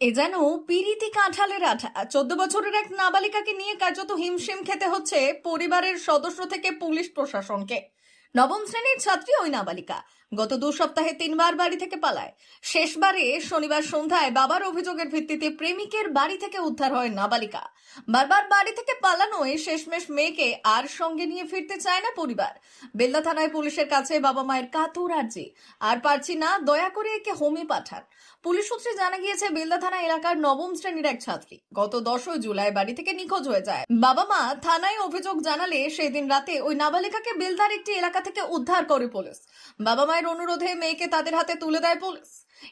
এ যেন পিরিতি কাঁঠালের আঠা। চোদ্দ বছরের এক নাবালিকাকে নিয়ে কার্যত হিমশিম খেতে হচ্ছে পরিবারের সদস্য থেকে পুলিশ প্রশাসনকে। নবম শ্রেণির ছাত্রী ওই নাবালিকা। গত দু সপ্তাহে তিনবার বাড়ি থেকে পালায়। শেষবারে শনিবার সন্ধ্যায় বাবার অভিযোগের ভিত্তিতে প্রেমিকের বাড়ি থেকে উদ্ধার হয় নাবালিকা। বারবার বাড়ি থেকে পালানোয় শেষমেশ মেয়েকে আর সঙ্গে নিয়ে ফিরতে চায় না পরিবার। বেলদা থানায় পুলিশের কাছে বাবা মায়ের কাতর আর্জি। আর পারছি না, দয়া করে একে হোমে পাঠান। পুলিশ সূত্রে জানা গিয়েছে, বেলদা থানা এলাকার নবম শ্রেণির এক ছাত্রী। গত দশই জুলাই বাড়ি থেকে নিখোঁজ হয়ে যায়। বাবা মা থানায় অভিযোগ জানালে সেদিন রাতে ওই নাবালিকাকে বেলদার একটি এলাকা থেকে উদ্ধার করে পুলিশ। বাবা মায়ের অনুরোধে মেয়েকে তাদের হাতে তুলে দেয় পুলিশ।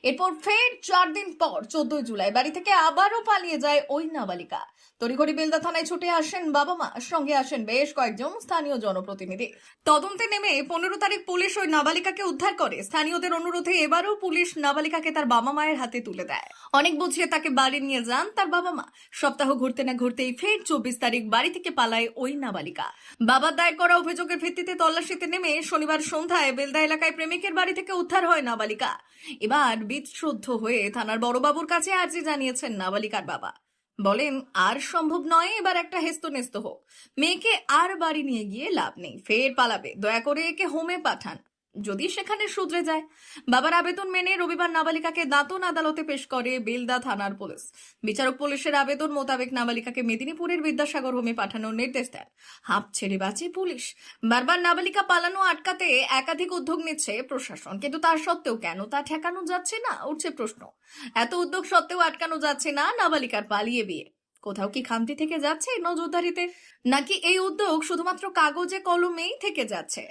এরপর ফের চার দিন পর চোদ্দই জুলাই বাড়ি থেকে আবারও পালিয়ে যায় ওই নাবালিকা। তড়িঘড়ি বেলদা থানায় ছুটে আসেন বাবা মা, সঙ্গে আসেন বেশ কয়েকজন স্থানীয় জনপ্রতিনিধি। তদন্তে নেমে পনেরো তারিখ পুলিশ ওই নাবালিকাকে উদ্ধার করে। স্থানীয়দের অনুরোধে এবারও পুলিশ নাবালিকাকে তার বাবা মায়ের হাতে তুলে দেয়। অনেক বুঝিয়ে তাকে বাড়ি নিয়ে যান তার বাবা মা। সপ্তাহ ঘুরতে না ঘুরতেই ফের চব্বিশ তারিখ বাড়ি থেকে পালায় ওই নাবালিকা। বাবার দায়ের করা অভিযোগের ভিত্তিতে তল্লাশিতে নেমে শনিবার সন্ধ্যায় বেলদা এলাকায় প্রেমিকের বাড়ি থেকে উদ্ধার হয় নাবালিকা। এবার বিদ্রুদ্ধ হয়ে থানার বড়বাবুর কাছে আর্জি জানিয়েছেন নাবালিকার বাবা। বলেন, আর সম্ভব নয়, এবার একটা হেস্ত নেস্ত হোক। মেয়েকে আর বাড়ি নিয়ে গিয়ে লাভ নেই। ফের পালাবে। দয়া করে একে হোমে পাঠান। যদি সেখানে শুধরে যায়। বাবার আবেদন মেনে রবিবার নাবালিকাকে দাঁতন আদালতে পেশ করে বেলদা থানার পুলিশ। বিচারক পুলিশের আবেদন মোতাবেক নাবালিকাকে মেদিনীপুরের বিদ্যাসাগর হোমে পাঠানোর নির্দেশ দেন। হাঁপ ছেড়ে বাঁচে পুলিশ। বারবার নাবালিকা পালানো আটকাতে একাধিক উদ্যোগ নিচ্ছে প্রশাসন। কিন্তু তার সত্ত্বেও কেন তা ঠেকানো যাচ্ছে না? উঠছে প্রশ্ন। এত উদ্যোগ সত্ত্বেও আটকানো যাচ্ছে না নাবালিকার পালিয়ে বিয়ে। কোথাও কি খামতি থেকে যাচ্ছে নজরদারিতে? নাকি এই উদ্যোগ শুধুমাত্র কাগজে, কলমেই থেকে যাচ্ছে?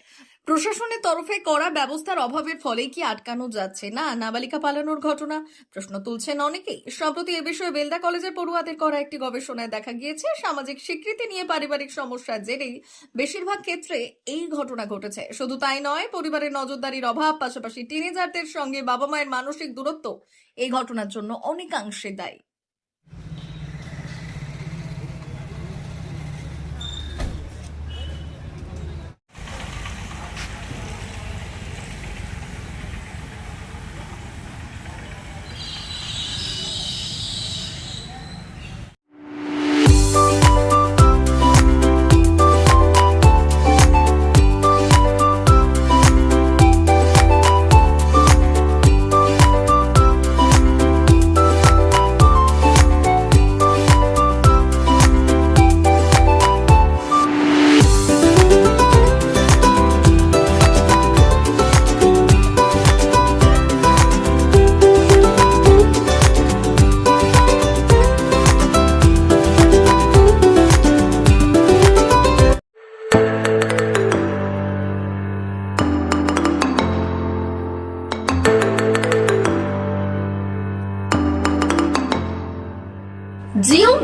প্রশাসনের তরফে করা ব্যবস্থার অভাবের ফলে কি আটকানো যাচ্ছে? না, নাবালিকা পালানোর ঘটনা? প্রশ্ন তুলছেন অনেকেই। সম্প্রতি এ বিষয়ে বেলদা কলেজের পড়ুয়াদের করা একটি গবেষণায় দেখা গিয়েছে, সামাজিক স্বীকৃতি নিয়ে পারিবারিক সমস্যার জেরেই বেশিরভাগ ক্ষেত্রে এই ঘটনা ঘটেছে। শুধু তাই নয়, পরিবারের নজরদারির অভাব, পাশাপাশি টিনেজারদের সঙ্গে বাবা মায়ের মানসিক দূরত্ব, এই ঘটনার জন্য অনেকাংশে দায়ী।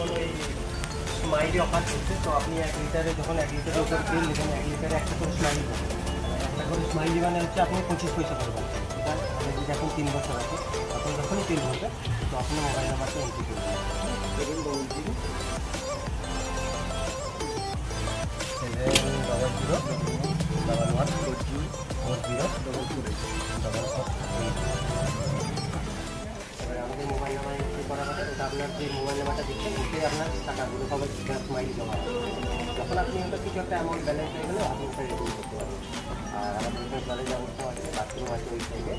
এখানে ওই স্মাইলি অফার করছে তো আপনি এক লিটারে যখন এক লিটারের উপর বিল নেবেন এক লিটারে একটা করে স্মাইলি পাবেন একটা করে স্মাইলি মানে হচ্ছে আপনি পঁচিশ পয়সা পাবেন আমাদের যদি এখন তিন বছর আছে তখন যখনই তিন হবে তো আপনি মোবাইল নাম্বারটা এন্ট্রি করবেন seven double zero seven double zero নাম্বারটা দিচ্ছেন আপনার আপনি ওটা কিছু একটা অ্যামাউন্ট ব্যালেন্স হয়ে গেলে আপনি আর আমাদের ব্যালেন্স ব্যবস্থা আছে বাথরুম আছে ওই সাইডে